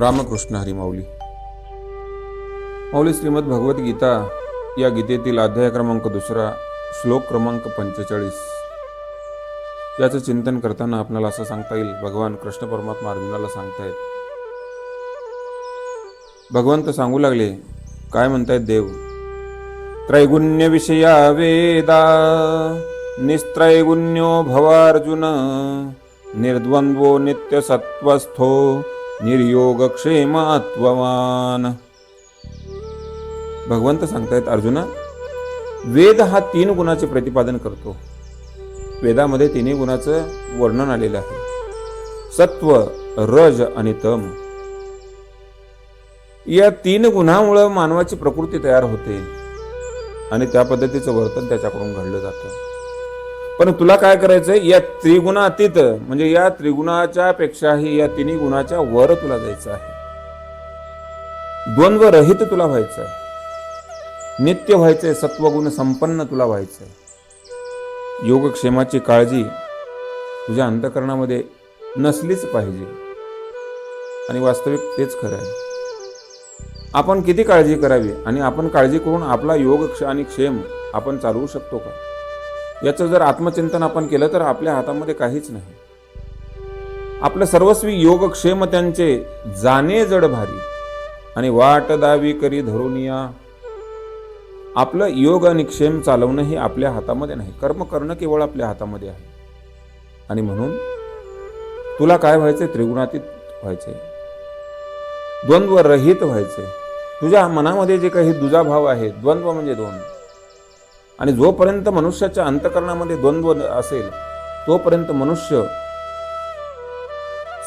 रामकृष्ण हरिमाऊली. माऊली माऊली श्रीमद भगवद्गीता या गीतेतील अध्याय क्रमांक दुसरा श्लोक क्रमांक पंचेचाळीस. याचं चिंतन करताना आपल्याला असं सांगता येईल भगवान कृष्ण परमात्मा अर्जुनाला सांगतायत भगवंत सांगू लागले काय म्हणतायत देव? त्रैगुण्य विषया वेदा निस्त्रैगुण्यो भवार्जुन निर्द्वंद्वो नित्यसत्वस्थो निर्योगक्षेमात्ववान. भगवंत सांगतायत अर्जुना वेद हा तीन गुणाचे प्रतिपादन करतो. वेदामध्ये तिन्ही गुणाचं वर्णन आलेलं आहे. सत्व रज आणि तम. या तीन गुणामुळं मानवाची प्रकृती तयार होते आणि त्या पद्धतीचं वर्तन त्याच्याकडून घडलं जातं. पण तुला काय करायचंय? या त्रिगुणातीत म्हणजे या त्रिगुणाच्या पेक्षाही या तिन्ही गुणाच्या वर तुला जायचं आहे. द्वंद्व रहित तुला व्हायचं आहे नित्य व्हायचंय सत्वगुण संपन्न तुला व्हायचंय. योगक्षेमाची काळजी तुझ्या अंतकरणामध्ये नसलीच पाहिजे. आणि वास्तविक तेच खरं आहे. आपण किती काळजी करावी आणि आपण काळजी करून आपला योग क्ष आणि क्षेम आपण चालवू शकतो का? याचं जर आत्मचिंतन आपण केलं तर आपल्या हातामध्ये काहीच नाही. आपलं सर्वस्वी योगक्षेम त्यांचे जाणे जड भारी. आणि वाट दावी करी धरुनिया. आपलं योग आणि क्षेम चालवणं हे आपल्या हातामध्ये नाही. कर्म करणं केवळ आपल्या हातामध्ये आहे. आणि म्हणून तुला काय व्हायचे त्रिगुणातीत व्हायचे द्वंद्व रहित व्हायचे तुझ्या मनामध्ये जे काही दुजाभाव आहे द्वंद्व म्हणजे दोन. आणि जोपर्यंत मनुष्याच्या अंतकरणामध्ये द्वंद्व असेल तोपर्यंत मनुष्य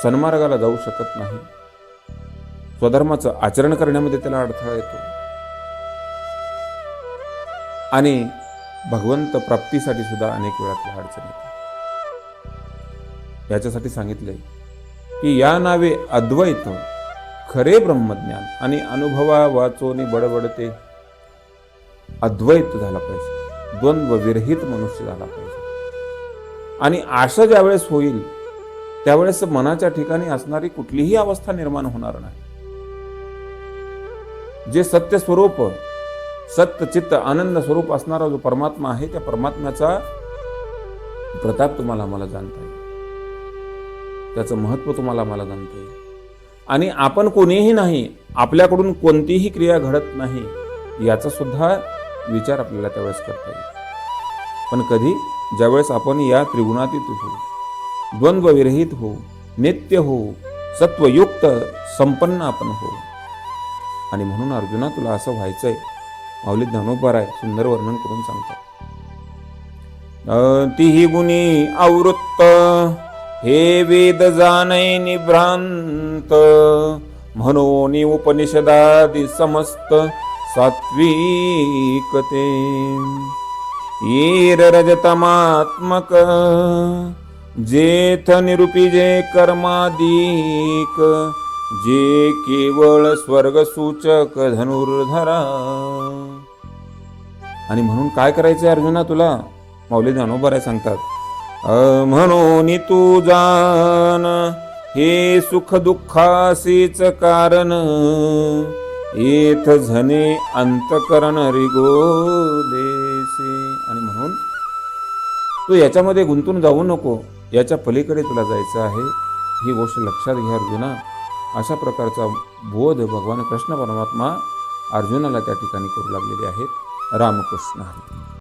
सन्मार्गाला जाऊ शकत नाही. स्वधर्माचं आचरण करण्यामध्ये त्याला अडथळा येतो. आणि भगवंत प्राप्तीसाठी सुद्धा अनेक वेळा त्याला अडचण येते. याच्यासाठी सांगितलंय की या नावे अद्वैत खरे ब्रह्मज्ञान आणि अनुभवा वाचोनी बडबडते. अद्वैत झाला पाहिजे. द्वंद्व विरहित मनुष्य झाला पाहिजे. आणि आशा ज्यावेळेस होईल त्यावेळेस मनाच्या ठिकाणी असणारी कुठलीही अवस्था निर्माण होणार नाही. जे सत्य स्वरूप सत्य चित्त आनंद स्वरूप असणारा जो परमात्मा आहे त्या परमात्म्याचा प्रताप तुम्हाला आम्हाला जाणता येईल. त्याचं महत्त्व तुम्हाला आम्हाला जाणता येईल. आणि आपण कोणीही नाही आपल्याकडून कोणतीही क्रिया घडत नाही याचा सुद्धा विचार आपल्याला त्यावेळेस करता येईल. पण कधी? ज्यावेळेस आपण या त्रिगुणातीत होऊ द्वंद्वविरहित हो नित्य हो सत्वयुक्त संपन्न आपण हो आणि म्हणून अर्जुना तुला असं व्हायचंय माऊली ज्ञानोबार आहे सुंदर वर्णन करून सांगतात. तिही गुणी आवृत्त हे वेद जाणै निभ्रांत म्हणून उपनिषदादी समस्त सात्विकते। येर जेथ निरुपी जे कर्मादिक जे केवळ स्वर्गसूचक धनुर्धरा। आणि म्हणून काय करायचंय अर्जुना तुला? माऊली ज्ञानोबर आहे सांगतात। म्हणून तू जान हे सुख दुःखासीच कारण येथ झने अंतकरण रिगोलेसे आणि म्हणून तू याच्यामध्ये गुंतून जाऊ नको. याच्या पलीकडे तुला जायचं आहे. ही गोष्ट लक्षात घ्या अर्जुना. अशा प्रकारचा बोध भगवान कृष्ण परमात्मा अर्जुनाला त्या ठिकाणी करू लागलेले आहेत. रामकृष्ण